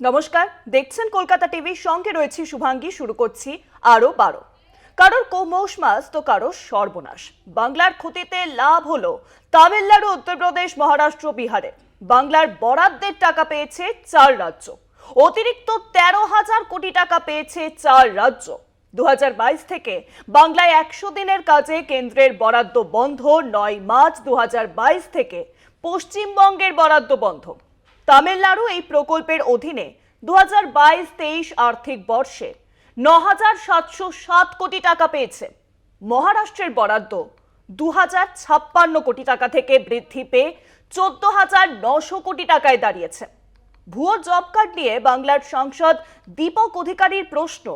নমস্কার, দেখছেন কলকাতা টিভির সঙ্গে রয়েছি শুভাঙ্গী, শুরু করছি আরও বারো। কারোর কৌমৌস মাস তো কারোর সর্বনাশ। বাংলার ক্ষতিতে লাভ হলো তামিলনাড়ু, উত্তরপ্রদেশ, মহারাষ্ট্র, বিহারে। বাংলার বরাদ্দের টাকা পেয়েছে চার রাজ্য। অতিরিক্ত তেরো হাজার কোটি টাকা পেয়েছে চার রাজ্য। দু হাজার বাইশ থেকে বাংলায় একশো দিনের কাজে কেন্দ্রের বরাদ্দ বন্ধ নয় মার্চ দু হাজার বাইশ থেকে। পশ্চিমবঙ্গের বরাদ্দ বন্ধ। তামিলনাড়ু এই প্রকল্পের অধীনে দু হাজার বাইশ তেইশ আর্থিক বর্ষে ন হাজার সাতশো সাত কোটি টাকা পেয়েছে। মহারাষ্ট্রের বরাদ্দ দু ছাপ্পান্ন কোটি টাকা থেকে বৃদ্ধি পেয়ে চোদ্দ হাজার নশো কোটি টাকায় দাঁড়িয়েছে। ভুয়ো জব কার্ড নিয়ে বাংলার সাংসদ দীপক অধিকারীর প্রশ্ন,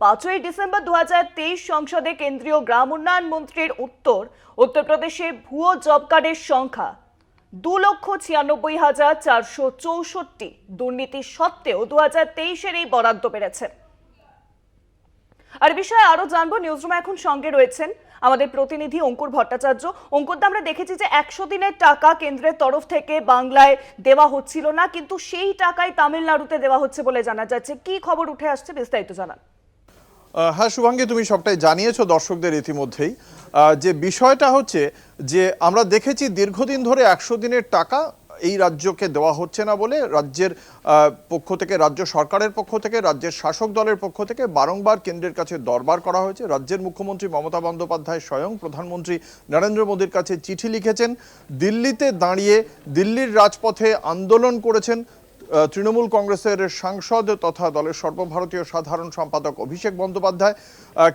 পাঁচই ডিসেম্বর দু হাজার তেইশ সংসদে কেন্দ্রীয় গ্রাম উন্নয়ন মন্ত্রীর উত্তর, উত্তরপ্রদেশে ভুয়ো জব কার্ডের সংখ্যা দু লক্ষ ছিয়ানব্বই হাজার চারশো চৌষট্টি দুর্নীতি সত্ত্বেও দু হাজার তেইশের এই বরাদ্দ বেড়েছে। আর বিষয়ে আরও জানব নিউজরুমে এখন সঙ্গে রয়েছেন আমাদের প্রতিনিধি অঙ্কুর ভট্টাচার্য। অঙ্কুরদা আমরা দেখেছি যে একশো দিনের টাকা কেন্দ্রের তরফ থেকে বাংলায় দেওয়া হচ্ছিল না, কিন্তু সেই টাকাই তামিলনাড়ুতে দেওয়া হচ্ছে বলে জানা যাচ্ছে। কি খবর উঠে আসছে বিস্তারিত জানান। হ্যাঁ শুভাঙ্গী, তুমি সবটাই জানিয়েছো দর্শকদের ইতিমধ্যেই। যে বিষয়টা হচ্ছে যে আমরা দেখেছি দীর্ঘদিন ধরে একশো দিনের টাকা এই রাজ্যকে দেওয়া হচ্ছে না বলে রাজ্যের পক্ষ থেকে, রাজ্য সরকারের পক্ষ থেকে, রাজ্যের শাসক দলের পক্ষ থেকে বারংবার কেন্দ্রের কাছে দরবার করা হয়েছে। রাজ্যের মুখ্যমন্ত্রী মমতা বন্দ্যোপাধ্যায় স্বয়ং প্রধানমন্ত্রী নরেন্দ্র মোদীর কাছে চিঠি লিখেছেন, দিল্লিতে দাঁড়িয়ে দিল্লির রাজপথে আন্দোলন করেছেন তৃণমূল কংগ্রেসের সাংসদ তথা দলের সর্বভারতীয় সাধারণ সম্পাদক অভিষেক বন্দ্যোপাধ্যায়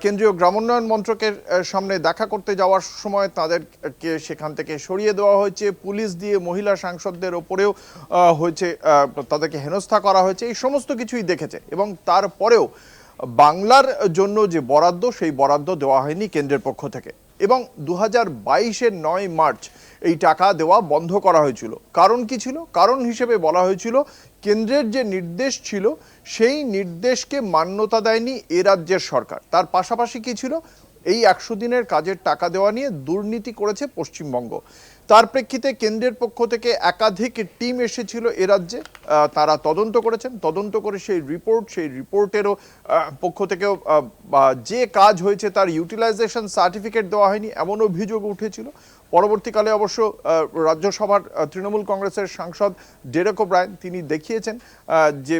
কেন্দ্রীয় গ্রামোন্নয়ন মন্ত্রকের সামনে দেখা করতে যাওয়ার সময় তাদেরকে সেখান থেকে সরিয়ে দেওয়া হয়েছে। পুলিশ দিয়ে মহিলা সাংসদদের ওপরেও হয়েছে তাদেরকে হেনস্থা করা হয়েছে। এই সমস্ত কিছুই দেখেছে এবং তারপরেও বাংলার জন্য যে বরাদ্দ, সেই বরাদ্দ দেওয়া হয়নি কেন্দ্রের পক্ষ থেকে। এবং দু হাজার বাইশের নয় মার্চ এই টাকা দেওয়া বন্ধ করা হয়েছিল। কারণ কি ছিল? কারণ হিসেবে বলা হয়েছিল কেন্দ্রের যে নির্দেশ ছিল, সেই নির্দেশকে মান্যতা দেয়নি এ রাজ্যের সরকার। তার পাশাপাশি কি ছিল? এই একশো দিনের কাজের টাকা দেওয়া নিয়ে দুর্নীতি করেছে পশ্চিমবঙ্গ। তার প্রেক্ষিতে কেন্দ্রের পক্ষ থেকে একাধিক টিম এসেছিল এ রাজ্যে। তারা তদন্ত করেছেন। তদন্ত করে সেই রিপোর্ট, সেই রিপোর্টেরও পক্ষ থেকেও যে কাজ হয়েছে তার ইউটিলাইজেশন সার্টিফিকেট দেওয়া হয়নি, এমন অভিযোগ উঠেছিল। পরবর্তীকালে অবশ্য রাজ্যসভার তৃণমূল কংগ্রেসের সাংসদ ডেরেক ব্রায়ন তিনি দেখিয়েছেন যে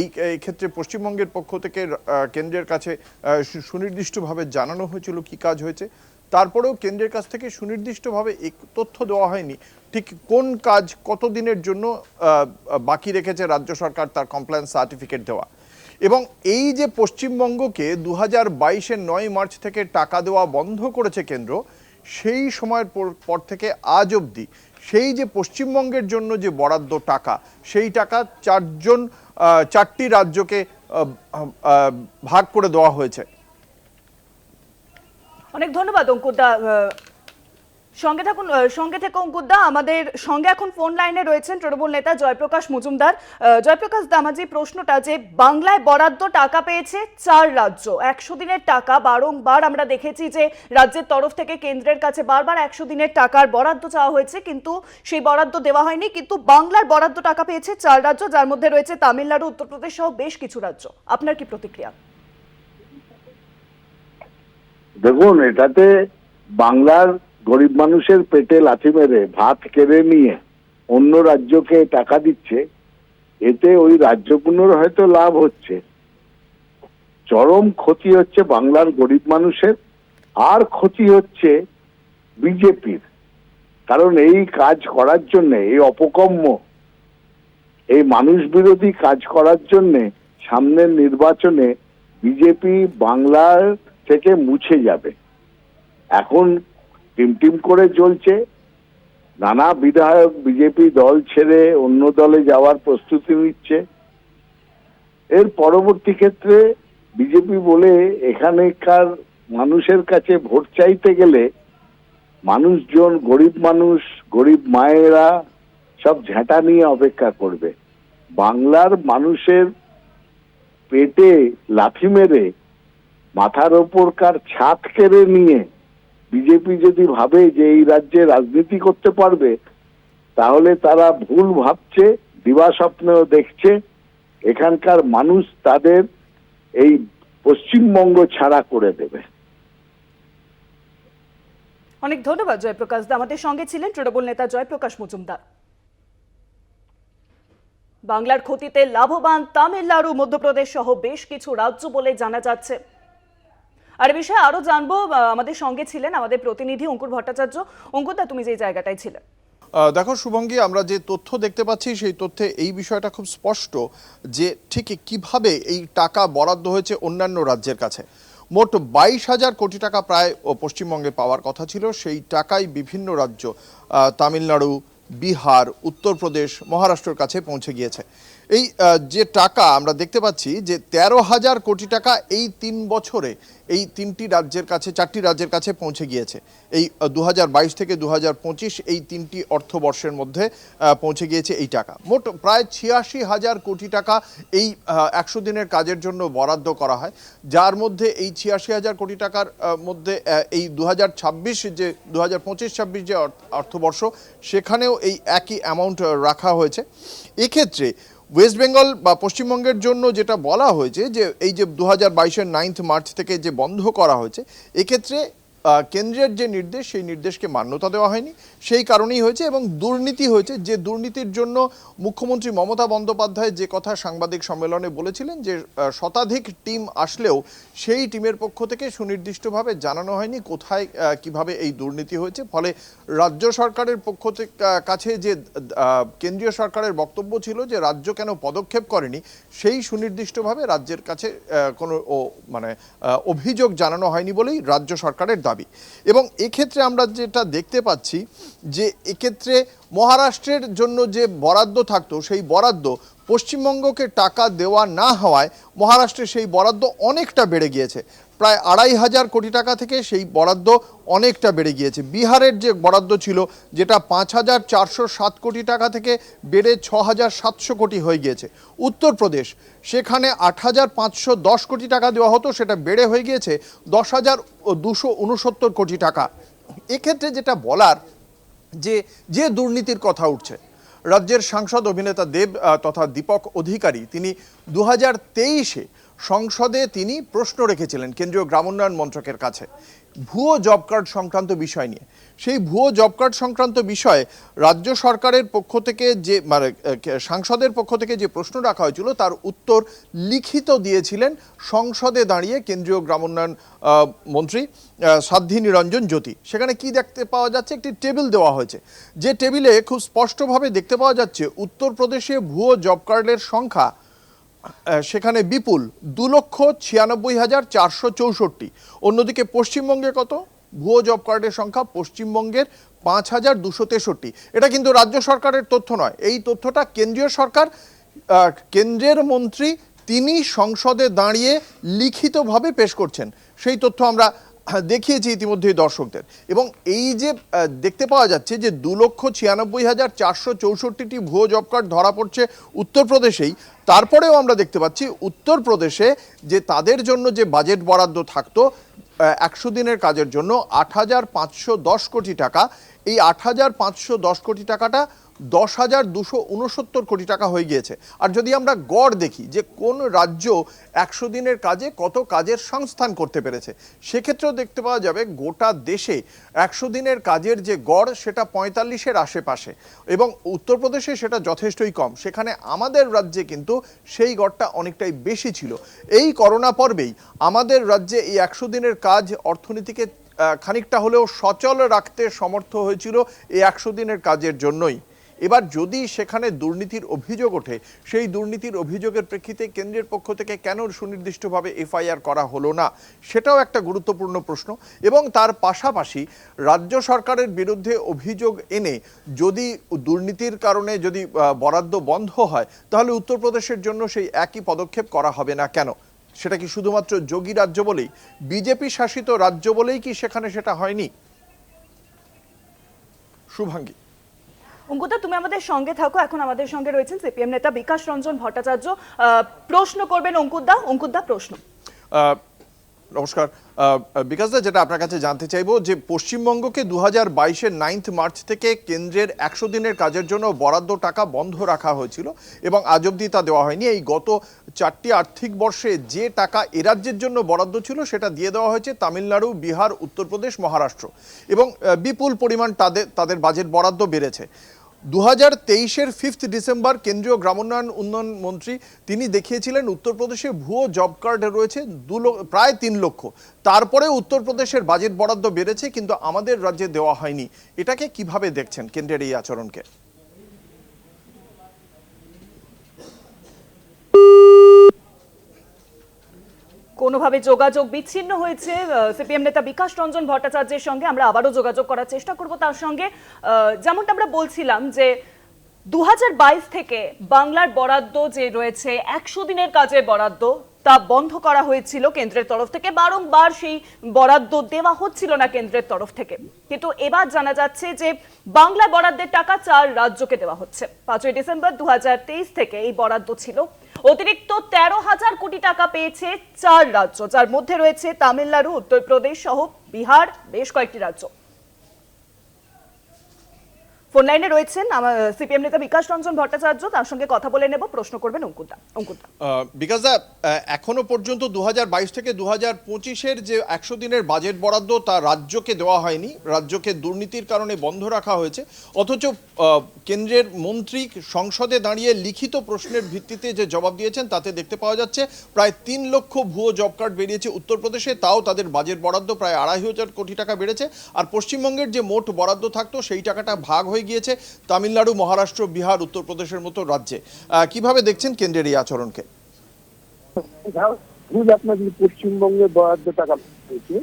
এই ক্ষেত্রে পশ্চিমবঙ্গের পক্ষ থেকে কেন্দ্রের কাছে সুনির্দিষ্টভাবে জানানো হয়েছিল কি কাজ হয়েছে। তারপরেও কেন্দ্রের কাছ থেকে সুনির্দিষ্টভাবে এই তথ্য দেওয়া হয়নি। ঠিক কোন কাজ কত দিনের জন্য বাকি রেখেছে রাজ্য সরকার তার কমপ্লায়েন্স সার্টিফিকেট দেওয়া। এবং এই যে পশ্চিমবঙ্গকে দু হাজার বাইশের নয় মার্চ থেকে টাকা দেওয়া বন্ধ করেছে কেন্দ্র সেই সময়ের পর- থেকে আজ অবধি সেই যে পশ্চিমবঙ্গের জন্য যে বরাদ্দ টাকা, সেই টাকা চারজন চারটি রাজ্যকে ভাগ করে দেওয়া হয়েছে। অনেক ধন্যবাদ অঙ্কুরদা সঙ্গে থাকুন সঙ্গে থেকে অঙ্কুরদা আমাদের সঙ্গে এখন ফোন লাইনে রয়েছেন তৃণমূল নেতা জয়প্রকাশ মজুমদার। জয়প্রকাশ দা, আমার যে প্রশ্নটা যে বাংলায় বরাদ্দ টাকা পেয়েছে চার রাজ্য, একশো দিনের টাকা, বারংবার আমরা দেখেছি যে রাজ্যের তরফ থেকে কেন্দ্রের কাছে বারবার একশো দিনের টাকার বরাদ্দ চাওয়া হয়েছে, কিন্তু সেই বরাদ্দ দেওয়া হয়নি, কিন্তু বাংলার বরাদ্দ টাকা পেয়েছে চার রাজ্য, যার মধ্যে রয়েছে তামিলনাড়ু, উত্তরপ্রদেশ সহ বেশ কিছু রাজ্য। আপনার কি প্রতিক্রিয়া? দেখুন, এটাতে বাংলার গরিব মানুষের পেটে লাথি মেরে ভাত কেড়ে নিয়ে অন্য রাজ্যকে টাকা দিচ্ছে, এতে ওই রাজ্যগুলোর হয়তো লাভ হচ্ছে। চরম ক্ষতি হচ্ছে বাংলার গরিব মানুষের, আর ক্ষতি হচ্ছে বিজেপির। কারণ এই কাজ করার জন্য, এই অপকম্য এই মানুষ বিরোধী কাজ করার জন্যে সামনের নির্বাচনে বিজেপি বাংলার থেকে মুছে যাবে। এখন টিম টিম করে চলছে। নানা বিধায়ক, বিজেপি দল ছেড়ে অন্য দলে যাওয়ার প্রস্তুতি নিচ্ছে। এর পরবর্তী ক্ষেত্রে বিজেপি বলে এখানেকার মানুষের কাছে ভোট চাইতে গেলে মানুষজন, গরিব মানুষ, গরিব মায়েরা সব ঝাঁটা নিয়ে অপেক্ষা করবে। বাংলার মানুষের পেটে লাথি মেরে মাথার ওপরকার ছাদ কেড়ে নিয়ে বিজেপি যদি ভাবে যে এই রাজ্যে রাজনীতি করতে পারবে, তাহলে তারা ভুল ভাবছে দিবা স্বপ্নেও দেখছে। এখানকার মানুষ তাদের এই পশ্চিমবঙ্গ ছাড়া করে দেবে। অনেক ধন্যবাদ জয়প্রকাশ দা। আমাদের সঙ্গে ছিলেন তৃণমূল নেতা জয়প্রকাশ মজুমদার। বাংলার ক্ষতিতে লাভবান তামিলনাড়ু, মধ্যপ্রদেশ সহ বেশ কিছু রাজ্য বলে জানা যাচ্ছে। আর বিষয়ে আরও জানব আমাদের সঙ্গে ছিলেন আমাদের প্রতিনিধি অঙ্কুর ভট্টাচার্য। অঙ্কুরদা তুমি যে জায়গাটায় ছিলেন দেখো শুভঙ্গী, আমরা যে তথ্য দেখতে পাচ্ছি সেই তথ্যে এই বিষয়টা খুব স্পষ্ট যে ঠিক কীভাবে এই টাকা বরাদ্দ হয়েছে অন্যান্য রাজ্যের কাছে। মোট বাইশ হাজার কোটি টাকা প্রায় ও পশ্চিমবঙ্গে পাওয়ার কথা ছিল। সেই টাকাই বিভিন্ন রাজ্য তামিলনাড়ু, বিহার, উত্তরপ্রদেশ, মহারাষ্ট্রের কাছে পৌঁছে গিয়েছে। এই যে টাকা আমরা দেখতে পাচ্ছি যে তেরো হাজার কোটি টাকা এই তিন বছরে এই তিনটি রাজ্যের কাছে, চারটি রাজ্যের কাছে পৌঁছে গিয়েছে। এই দু হাজার বাইশ থেকে দু হাজার পঁচিশ এই তিনটি অর্থবর্ষের মধ্যে পৌঁছে গিয়েছে এই টাকা। মোট প্রায় ছিয়াশি হাজার কোটি টাকা এই একশো দিনের কাজের জন্য বরাদ্দ করা হয়। যার মধ্যে এই ছিয়াশি হাজার কোটি টাকার মধ্যে এই দু যে দু হাজার যে অর্থবর্ষ, সেখানেও এই একই অ্যামাউন্ট রাখা হয়েছে। এক্ষেত্রে ওয়েস্ট বেঙ্গল বা পশ্চিমবঙ্গের জন্য যেটা বলা হয়েছে যে এই যে দু হাজার বাইশের নাইন্থ মার্চ থেকে যে বন্ধ করা হয়েছে, এক্ষেত্রে কেন্দ্রের যে নির্দেশ, সেই নির্দেশকে মান্যতা দেওয়া হয়নি। সেই কারণেই হয়েছে এবং দুর্নীতি হয়েছে। যে দুর্নীতির জন্য মুখ্যমন্ত্রী মমতা বন্দ্যোপাধ্যায় যে কথা সাংবাদিক সম্মেলনে বলেছিলেন যে শতাধিক টিম আসলেও সেই টিমের পক্ষ থেকে সুনির্দিষ্টভাবে জানানো হয়নি কোথায় কীভাবে এই দুর্নীতি হয়েছে। ফলে রাজ্য সরকারের পক্ষ থেকে কাছে যে কেন্দ্রীয় সরকারের বক্তব্য ছিল যে, রাজ্য কেন পদক্ষেপ করেনি, সেই সুনির্দিষ্টভাবে রাজ্যের কাছে কোনো মানে অভিযোগ জানানো হয়নি বলেই রাজ্য সরকারের দাবি। এবং এক্ষেত্রে আমরা যেটা দেখতে পাচ্ছি যে এক্ষেত্রে মহারাষ্ট্রের জন্য যে বরাদ্দ থাকতো, সেই বরাদ্দ পশ্চিমবঙ্গকে টাকা দেওয়া না হওয়ায় মহারাষ্ট্রে সেই বরাদ্দ অনেকটা বেড়ে গিয়েছে। প্রায় আড়াই হাজার কোটি টাকা থেকে সেই বরাদ্দ অনেকটা বেড়ে গিয়েছে। বিহারের যে বরাদ্দ ছিল, যেটা পাঁচ হাজার চারশো সাত কোটি টাকা থেকে বেড়ে ছ হাজার সাতশো কোটি হয়ে গিয়েছে। উত্তরপ্রদেশ, সেখানে আট হাজার পাঁচশো দশ কোটি টাকা দেওয়া হতো, সেটা বেড়ে হয়ে গিয়েছে দশ হাজার দুশো উনসত্তর কোটি টাকা। এক্ষেত্রে যেটা বলার, যে যে দুর্নীতির কথা উঠছে, রাজ্যের সাংসদ অভিনেতা দেব তথা দীপক অধিকারী, তিনি দু হাজার তেইশে সংসদে তিনি প্রশ্ন রেখেছিলেন কেন্দ্রীয় গ্রামোন্নয়ন মন্ত্রকের কাছে। ভুয়ো জব কার্ড সংক্রান্ত বিষয় নিয়ে। সেই ভুয়ো জব কার্ড সংক্রান্ত বিষয়ে রাজ্য সরকারের পক্ষ থেকে যে মানে সাংসদের পক্ষ থেকে যে প্রশ্ন রাখা হয়েছিল, তার উত্তর লিখিত দিয়েছিলেন সংসদে দাঁড়িয়ে কেন্দ্রীয় গ্রামোন্নয়ন মন্ত্রী সাধ্বী নিরঞ্জন জ্যোতি। সেখানে কি দেখতে পাওয়া যাচ্ছে? একটি টেবিল দেওয়া হয়েছে। যে টেবিলে খুব স্পষ্টভাবে দেখতে পাওয়া যাচ্ছে, উত্তরপ্রদেশে ভুয়ো জব কার্ডের সংখ্যা সেখানে বিপুল দু লক্ষ ছিয়ানব্বই হাজার চারশো চৌষট্টি। অন্যদিকে পশ্চিমবঙ্গে কত? ভুয়ো জব কার্ডের সংখ্যা পশ্চিমবঙ্গের পাঁচ হাজার দুশো তেষট্টি। এটা কিন্তু রাজ্য সরকারের তথ্য নয়। এই তথ্যটা কেন্দ্রীয় সরকার কেন্দ্রের মন্ত্রী তিনি সংসদে দাঁড়িয়ে লিখিতভাবে পেশ করছেন। সেই তথ্য আমরা দেখিয়েছি ইতিমধ্যেই দর্শকদের। এবং এই যে দেখতে পাওয়া যাচ্ছে যে দু লক্ষ ছিয়ানব্বই হাজার চারশো চৌষট্টিটি ভুয়ো জব কার্ড ধরা পড়ছে উত্তরপ্রদেশেই। তারপরেও আমরা দেখতে পাচ্ছি উত্তরপ্রদেশে যে তাদের জন্য যে বাজেট বরাদ্দ থাকতো একশো দিনের কাজের জন্য আট হাজার পাঁচশো দশ কোটি টাকা। এই আট হাজার পাঁচশো দশ কোটি টাকাটা দশ হাজার দুশো উনসত্তর কোটি টাকা হয়ে গিয়েছে। আর যদি আমরা গড় দেখি যে কোন রাজ্য একশো দিনের কাজে কত কাজের সংস্থান করতে পেরেছে, সেক্ষেত্রেও দেখতে পাওয়া যাবে গোটা দেশে একশো দিনের কাজের যে গড়, সেটা পঁয়তাল্লিশের আশেপাশে এবং উত্তরপ্রদেশে সেটা যথেষ্টই কম। সেখানে আমাদের রাজ্যে কিন্তু সেই গড়টা অনেকটাই বেশি ছিল। এই করোনা পর্বেই আমাদের রাজ্যে এই একশো দিনের কাজ অর্থনীতিকে খানিকটা হলেও সচল রাখতে সমর্থ হয়েছিল এই একশো দিনের কাজের জন্যই। এবার যদি সেখানে দুর্নীতির অভিযোগ ওঠে, সেই দুর্নীতির অভিযোগের প্রেক্ষিতে কেন্দ্রের পক্ষ থেকে কেন সুনির্দিষ্টভাবে এফআইআর করা হলো না, সেটাও একটা গুরুত্বপূর্ণ প্রশ্ন। এবং তার পাশাপাশি রাজ্য সরকারের বিরুদ্ধে অভিযোগ এনে যদি দুর্নীতির কারণে যদি বরাদ্দ বন্ধ হয়, তাহলে উত্তরপ্রদেশের জন্য সেই একই পদক্ষেপ করা হবে না কেন? সেটা কি শুধুমাত্র যোগী রাজ্য বলেই, বিজেপি শাসিত রাজ্য বলেই কি সেখানে সেটা হয়নি? শুভাঙ্গী। অঙ্কুদা তুমি আমাদের সঙ্গে থাকো। এখন আমাদের সঙ্গে রয়েছেন সিপিএম নেতা বিকাশ রঞ্জন ভট্টাচার্য। প্রশ্ন করবেন অঙ্কুদা অঙ্কুদা প্রশ্ন। নমস্কার। আহ, বিকাশ দা যেটা আপনার কাছে জানতে চাইব যে পশ্চিমবঙ্গকে দু হাজার বাইশের নাইন্থ মার্চ থেকে কেন্দ্রের একশো দিনের কাজের জন্য বরাদ্দ টাকা বন্ধ রাখা হয়েছিল এবং আজ অবধি তা দেওয়া হয়নি। এই গত চারটি আর্থিক বর্ষে যে টাকা এ রাজ্যের জন্য বরাদ্দ ছিল সেটা দিয়ে দেওয়া হয়েছে তামিলনাড়ু বিহার উত্তরপ্রদেশ মহারাষ্ট্র এবং বিপুল পরিমাণ তাদের তাদের বাজেট বরাদ্দ বেড়েছে। দু হাজার তেইশের ফিফথ ডিসেম্বর কেন্দ্রীয় গ্রামোন্নয়ন উন্নয়ন মন্ত্রী তিনি দেখিয়েছিলেন, উত্তরপ্রদেশে ভুয়ো জব কার্ড রয়েছে দু প্রায় তিন লক্ষ। তারপরে উত্তরপ্রদেশের বাজেট বরাদ্দ বেড়েছে, কিন্তু আমাদের রাজ্যে দেওয়া হয়নি। এটাকে কীভাবে দেখছেন কেন্দ্রের এই আচরণকে? কোনোভাবে যোগাযোগ বিচ্ছিন্ন হয়েছে সিপিএম নেতা বিকাশ রঞ্জন ভট্টাচার্যের সঙ্গে আমরা আবারও যোগাযোগ করার চেষ্টা করব তার সঙ্গে। যেমনটা আমরা বলছিলাম যে দু থেকে বাংলার বরাদ্দ যে রয়েছে, একশো দিনের কাজের বরাদ্দ তা বন্ধ করা হয়েছিল কেন্দ্রের তরফ থেকে। বারংবার সেই বরাদ্দ দেওয়া হচ্ছিল না কেন্দ্রের তরফ থেকে। কিন্তু এবার জানা যাচ্ছে যে বাংলা বরাদ্দের টাকা চার রাজ্যকে দেওয়া হচ্ছে। পাঁচই ডিসেম্বর দু হাজার তেইশ থেকে এই বরাদ্দ ছিল। অতিরিক্ত তেরো হাজার কোটি টাকা পেয়েছে চার রাজ্য, যার মধ্যে রয়েছে তামিলনাড়ু, উত্তরপ্রদেশ সহ বিহার, বেশ কয়েকটি রাজ্য। ফোন লাইনে রয়েছেন আমার সিপিএম নেতা বিকাশ রঞ্জন ভট্টাচার্য। তার সঙ্গে কথা বলে নেব। প্রশ্ন করবেন অঙ্কুরদা অঙ্কুরদা বিকজ দা এখনও পর্যন্ত দু থেকে দু হাজার যে একশো দিনের বাজেট বরাদ্দ তা রাজ্যকে দেওয়া হয়নি। রাজ্যকে দুর্নীতির কারণে বন্ধ রাখা হয়েছে। অথচ কেন্দ্রের মন্ত্রী সংসদে দাঁড়িয়ে লিখিত প্রশ্নের ভিত্তিতে যে জবাব দিয়েছেন, তাতে দেখতে পাওয়া যাচ্ছে প্রায় তিন লক্ষ ভুয়ো জব কার্ড বেরিয়েছে উত্তরপ্রদেশে। তাও তাদের বাজেট বরাদ্দ প্রায় আড়াই হাজার কোটি টাকা বেড়েছে। আর পশ্চিমবঙ্গের যে মোট বরাদ্দ থাকতো, সেই টাকাটা ভাগ হয়ে গিয়েছে তামিলনাড়ু, মহারাষ্ট্র, বিহার, উত্তরপ্রদেশের মতো রাজ্যে। কীভাবে দেখছেন কেন্দ্রের এই আচরণকে? পশ্চিমবঙ্গে বরাদ্দ টাকা পেয়েছে।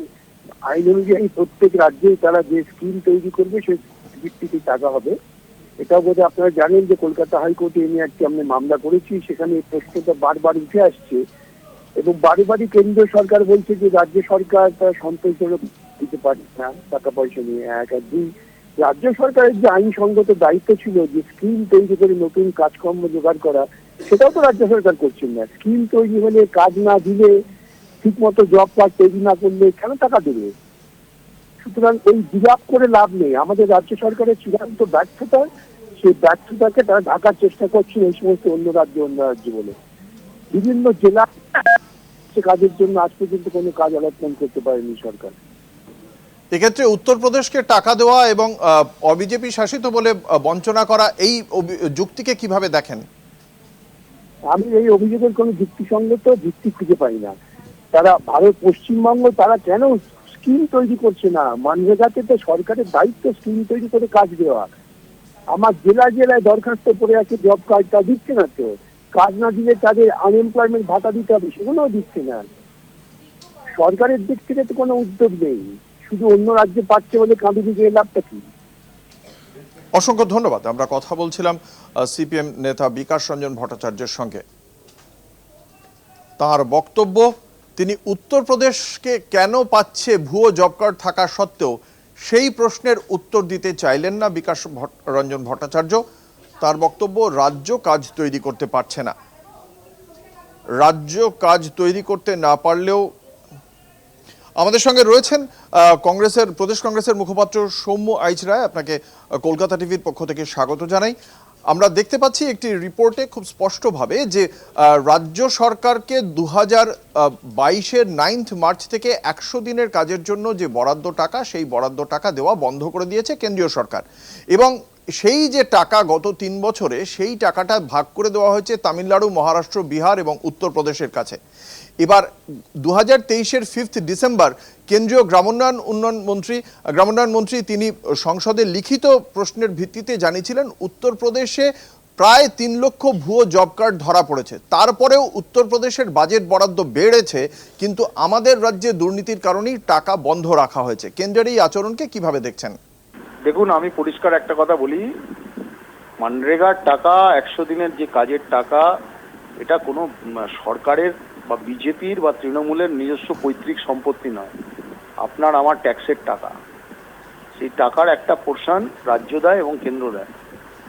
আইন অনুযায়ী প্রত্যেক রাজ্যেই তারা যে স্কিম তৈরি করবে, সেই ভিত্তিতে টাকা হবে। এটাও বোধহয় আপনারা জানেন যে কলকাতা হাইকোর্টে এ নিয়ে একটি আমরা মামলা করেছি, সেখানে এই প্রশ্নটা বারবার উঠে আসছে। এবং বারে বারে কেন্দ্রীয় সরকার বলছে যে, রাজ্য সরকার তারা সন্তোষজনক দিতে পারছে না, টাকা পয়সা নিয়ে এক আর দুই। রাজ্য সরকারের যে আইনসঙ্গত দায়িত্ব ছিল, যে স্কিম তৈরি করে নতুন কাজকর্ম জোগাড় করা, সেটাও তো রাজ্য সরকার করছেন না। স্কিম তৈরি হলে কাজ না দিলে ঠিক মতো জব কার্ড তৈরি না করলে কেন টাকা দেবে? সুতরাং এই বিলাপ করে লাভ নেই। আমাদের রাজ্য সরকারের চূড়ান্ত ব্যর্থতা, সেই ব্যর্থতাকে তারা ঢাকার চেষ্টা করছে এই সমস্ত অন্য রাজ্য অন্য রাজ্য বলে। বিভিন্ন জেলা কাজের জন্য আজ পর্যন্ত কোনো কাজ অলটমেন্ট করতে পারেনি সরকার। এক্ষেত্রে উত্তরপ্রদেশকে টাকা দেওয়া এবং অবিজেপি শাসিত বলে বঞ্চনা করা এই যুক্তিকে কীভাবে দেখেন? আমি এই অভিযোগের কোনো যুক্তিসঙ্গত ভিত্তি খুঁজে পাই না। তারা ভারত পশ্চিমবঙ্গ, তারা কেন স্কিম তৈরি করছে না? মানরেগাতে তো সরকারের দায়িত্ব স্কিম তৈরি করে কাজ দেওয়া। আমার জেলা জেলায় দরখাস্ত পড়ে আছে জব কার্ডটা দিচ্ছে না তো। কাজ না দিলে তাদের আনএমপ্লয়মেন্ট ভাতা দিতে হবে, সেগুলোও দিচ্ছে না। সরকারের দিক থেকে তো কোনো উদ্যোগ নেই। শুধু অন্য রাজ্যে পাচ্ছে বলে কাঁদে দিকে লাভটা কি? অসংখ্য ধন্যবাদ। আমরা কথা বলছিলাম সিপিএম নেতা বিকাশ রঞ্জন ভট্টাচার্যের সঙ্গে। তার বক্তব্য, তিনি উত্তরপ্রদেশকে কেন পাচ্ছে ভুয়ো জব কার্ড থাকা সত্ত্বেও, সেই প্রশ্নের উত্তর দিতে চাইলেন না বিকাশ রঞ্জন ভট্টাচার্য। তার বক্তব্য, রাজ্য কাজ তৈরি করতে পারছে না। রাজ্য কাজ তৈরি করতে না পারলেও আমাদের সঙ্গে রয়েছেন কংগ্রেসের, প্রদেশ কংগ্রেসের মুখপাত্র সৌম্য আইচ রায়। আপনাকে কলকাতা টিভির পক্ষ থেকে স্বাগত জানাই। আমরা দেখতে পাচ্ছি একটি রিপোর্টে খুব স্পষ্টভাবে যে রাজ্য সরকারকে দু হাজার বাইশের নাইন্থ মার্চ থেকে একশো দিনের কাজের জন্য যে বরাদ্দ টাকা, সেই বরাদ্দ টাকা দেওয়া বন্ধ করে দিয়েছে কেন্দ্রীয় সরকার। এবং সেই যে টাকা গত তিন বছরে, সেই টাকাটা ভাগ করে দেওয়া হয়েছে তামিলনাড়ু, মহারাষ্ট্র, বিহার এবং উত্তরপ্রদেশের কাছে। এবার দু হাজার তেইশের ফিফথ ডিসেম্বর কেন্দ্রীয় গ্রামোন্নয়ন উন্নয়ন মন্ত্রী, গ্রামোন্নয়ন মন্ত্রী তিনি সংসদে লিখিত প্রশ্নের ভিত্তিতে জানিয়েছিলেন, উত্তরপ্রদেশে প্রায় তিন লক্ষ ভুয়ো জব কার্ড ধরা পড়েছে। তারপরেও উত্তরপ্রদেশের বাজেট বরাদ্দ বেড়েছে, কিন্তু আমাদের রাজ্যে দুর্নীতির কারণেই টাকা বন্ধ রাখা হয়েছে। কেন্দ্রের এই আচরণকে কীভাবে দেখছেন? দেখুন, আমি পরিষ্কার একটা কথা বলি। মানরেগার টাকা, একশো দিনের যে কাজের টাকা, এটা কোনো সরকারের বা বিজেপির বা তৃণমূলের নিজস্ব পৈতৃক সম্পত্তি নয়। আপনার, আমার ট্যাক্সের টাকা। সেই টাকার একটা পোর্শন রাজ্য দেয় এবং কেন্দ্র দেয়।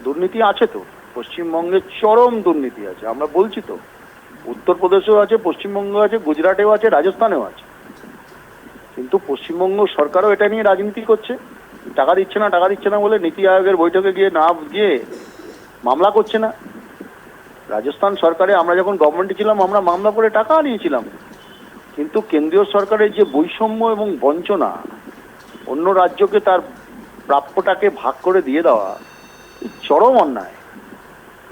দুর্নীতি আছে তো? পশ্চিমবঙ্গে চরম দুর্নীতি আছে। আমরা বলছি তো, উত্তরপ্রদেশেও আছে পশ্চিমবঙ্গ আছে, গুজরাটেও আছে, রাজস্থানেও আছে। কিন্তু পশ্চিমবঙ্গ সরকারও এটা নিয়ে রাজনীতি করছে। টাকা দিচ্ছে না, টাকা দিচ্ছে না বলে নীতি আয়োগের বৈঠকে গিয়ে না গিয়ে মামলা করছে না। রাজস্থান সরকারে আমরা যখন গভর্নমেন্টে ছিলাম আমরা মামলা করে টাকা নিয়েছিলাম কিন্তু কেন্দ্রীয় সরকারের যে বৈষম্য এবং বঞ্চনা অন্য রাজ্যকে তার প্রাপ্যটাকে ভাগ করে দিয়ে দেওয়া চরম অন্যায়।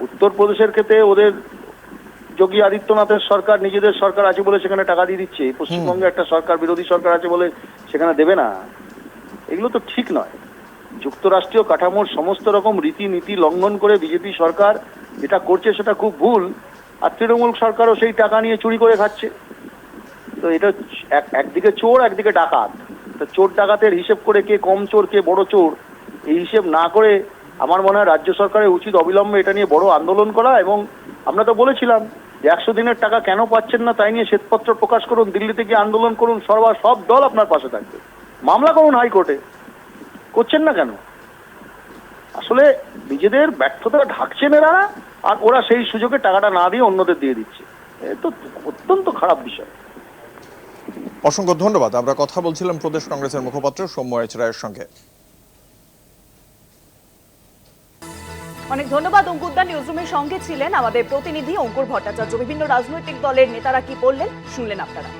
উত্তরপ্রদেশের ক্ষেত্রে ওদের যোগী আদিত্যনাথের সরকার নিজেদের সরকার আছে বলে সেখানে টাকা দিয়ে দিচ্ছে। পশ্চিমবঙ্গে একটা সরকার বিরোধী সরকার আছে বলে সেখানে দেবে না। এগুলো তো ঠিক নয়। যুক্তরাষ্ট্রীয় কাঠামোর সমস্ত রকম রীতিনীতি লঙ্ঘন করে বিজেপি সরকার যেটা করছে সেটা খুব ভুল, আর তৃণমূল সরকারও সেই টাকা নিয়ে চুরি করে খাচ্ছে। তো এটা এক- একদিকে চোর, একদিকে ডাকাত। তো চোর ডাকাতের হিসেব করে কে কম চোর, কে বড় চোর, এই হিসেব না করে আমার মনে হয় রাজ্য সরকারের উচিত অবিলম্বে এটা নিয়ে বড় আন্দোলন করা এবং আমরা তো বলেছিলাম যে একশো দিনের টাকা কেন পাচ্ছেন না তাই নিয়ে শ্বেতপত্র প্রকাশ করুন, দিল্লিতে গিয়ে আন্দোলন করুন, সর্বা সব দল আপনার পাশে থাকবে। মামলা করুন হাইকোর্টে। করছেন না কেন? আসলে নিজেদের ব্যর্থতা ঢাকছেন এরা আর ওরা সেই সুযোগে টাকাটা না দিয়ে অন্যদের দিয়ে দিচ্ছে। এ তো অত্যন্ত খারাপ বিষয়। অসংখ্য ধন্যবাদ। আমরা কথা বলছিলাম প্রদেশ কংগ্রেসের মুখপাত্র সৌম্য এইচ রায়ের সঙ্গে। অনেক ধন্যবাদ অঙ্কুরদা। নিউজরুমের সঙ্গে ছিলেন আমাদের প্রতিনিধি অঙ্কুর ভট্টাচার্য। বিভিন্ন রাজনৈতিক দলের নেতারা কি বললেন শুনলেন আপনারা।